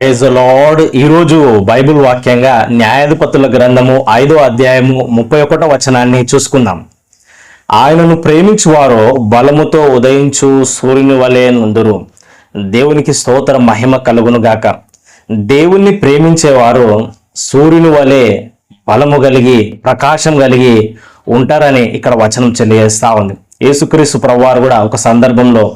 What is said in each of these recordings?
Praise lord ఈరోజు Bible వాక్యంగా న్యాయాధిపతుల గ్రంథము ఐదో అధ్యాయము ముప్పై ఒకటో వచనాన్ని చూసుకుందాం. ఆయనను ప్రేమించువారు బలముతో ఉదయించు సూర్యుని వలె నుందురు. దేవునికి స్తోత్ర మహిమ కలుగును గాక. దేవుణ్ణి ప్రేమించేవారు సూర్యుని వలె బలము కలిగి ప్రకాశం కలిగి ఉంటారని ఇక్కడ వచనం తెలియజేస్తా ఉంది. యేసుక్రీస్తు ప్రవ్వారు కూడా ఒక సందర్భంలో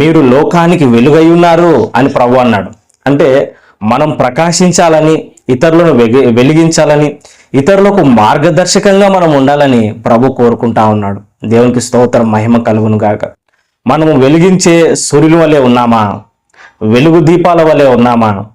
మీరు లోకానికి వెలుగై ఉన్నారు అని ప్రభు అన్నాడు. అంటే మనం ప్రకాశించాలని ఇతరులను వెగి- వెలిగించాలని ఇతరులకు మార్గదర్శకంగా మనం ఉండాలని ప్రభు కోరుకుంటా ఉన్నాడు. దేవునికి స్తోత్రం మహిమ కలుగును గాక. మనము వెలిగించే సూర్యుల వలె ఉన్నామా? వెలుగు దీపాల వలె ఉన్నామా?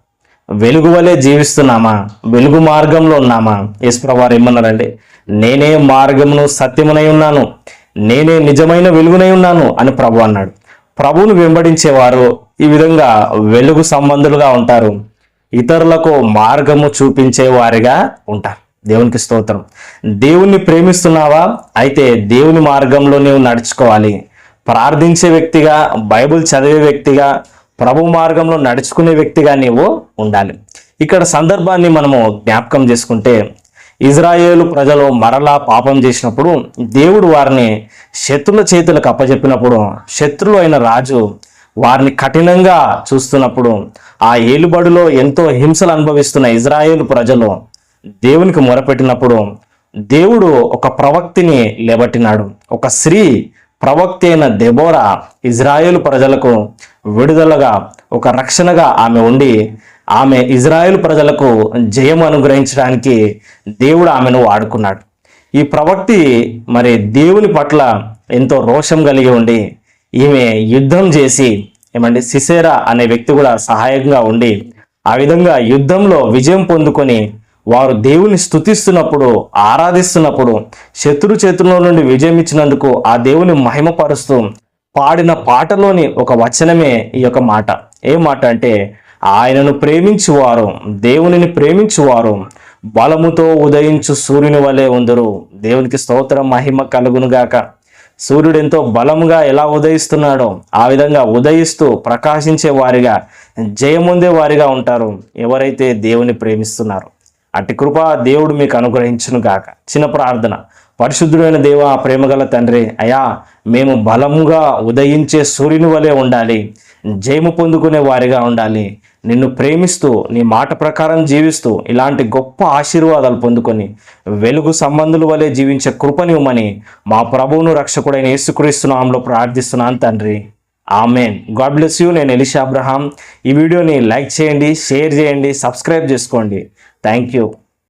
వెలుగు వలె జీవిస్తున్నామా? వెలుగు మార్గంలో ఉన్నామా? యేసుప్రభు ఏమన్నారండి నేనే మార్గమును సత్యమునై ఉన్నాను. నేనే నిజమైన వెలుగునై ఉన్నాను అని ప్రభు అన్నాడు. ప్రభువును వెంబడించేవారు ఈ విధంగా వెలుగు సంబంధులుగా ఉంటారు. ఇతరులకు మార్గము చూపించే వారిగా ఉంటారు. దేవునికి స్తోత్రం. దేవుణ్ణి ప్రేమిస్తున్నావా? అయితే దేవుని మార్గంలో నీవు నడుచుకోవాలి. ప్రార్థించే వ్యక్తిగా బైబిల్ చదివే వ్యక్తిగా ప్రభు మార్గంలో నడుచుకునే వ్యక్తిగా నీవు ఉండాలి. ఇక్కడ సందర్భాన్ని మనము జ్ఞాపకం చేసుకుంటే ఇజ్రాయేలు ప్రజలు మరలా పాపం చేసినప్పుడు దేవుడు వారిని శత్రుల చేతులకు అప్పజెప్పినప్పుడు శత్రులు అయిన రాజు వారిని కఠినంగా చూస్తున్నప్పుడు ఆ ఏలుబడిలో ఎంతో హింసలు అనుభవిస్తున్న ఇజ్రాయేల్ ప్రజలు దేవునికి మొరపెట్టినప్పుడు దేవుడు ఒక ప్రవక్తిని లేబట్టినాడు. ఒక స్త్రీ ప్రవక్తి అయిన దెబోరా ఇజ్రాయేల్ ప్రజలకు విడుదలగా ఒక రక్షణగా ఆమె ఉండి ఆమె ఇజ్రాయేల్ ప్రజలకు జయం అనుగ్రహించడానికి దేవుడు ఆమెను వాడుకున్నాడు. ఈ ప్రవక్తి మరి దేవుని పట్ల ఎంతో రోషం కలిగి ఉండి ఈమె యుద్ధం చేసి ఏమండి సిసేరా అనే వ్యక్తి కూడా సహాయంగా ఉండి ఆ విధంగా యుద్ధంలో విజయం పొందుకొని వారు దేవుని స్తుతిస్తున్నప్పుడు ఆరాధిస్తున్నప్పుడు శత్రు చేతుల్లో నుండి విజయం ఇచ్చినందుకు ఆ దేవుని మహిమపరుస్తూ పాడిన పాటలోని ఒక వచనమే ఈ యొక్క మాట. ఏ మాట అంటే ఆయనను ప్రేమించువారు దేవునిని ప్రేమించువారు బలముతో ఉదయించు సూర్యుని వలె ఉందరు. దేవునికి స్తోత్రం మహిమ కలుగునుగాక. సూర్యుడు ఎంతో బలముగా ఎలా ఉదయిస్తున్నాడో ఆ విధంగా ఉదయిస్తూ ప్రకాశించే వారిగా జయముందే వారిగా ఉంటారు. ఎవరైతే దేవుని ప్రేమిస్తున్నారో. అట్టి కృప దేవుడు మీకు అనుగ్రహించును గాక. చిన్న ప్రార్థన. పరిశుద్ధుడైన దేవ ప్రేమగల తండ్రి అయా మేము బలముగా ఉదయించే సూర్యుని వలె ఉండాలి. జయము పొందుకునే వారిగా ఉండాలి. నిన్ను ప్రేమిస్తూ నీ మాట ప్రకారం జీవిస్తూ ఇలాంటి గొప్ప ఆశీర్వాదాలు పొందుకొని వెలుగు సంబంధుల వలె జీవించే కృపనివ్వమని మా ప్రభువును రక్షకుడైన యేసుక్రీస్తునామంలో ప్రార్థిస్తున్నాను తండ్రి. ఆమెన్. God bless you. నేను ఎలిషా అబ్రహాం. ఈ వీడియోని లైక్ చేయండి షేర్ చేయండి సబ్స్క్రైబ్ చేసుకోండి. Thank you.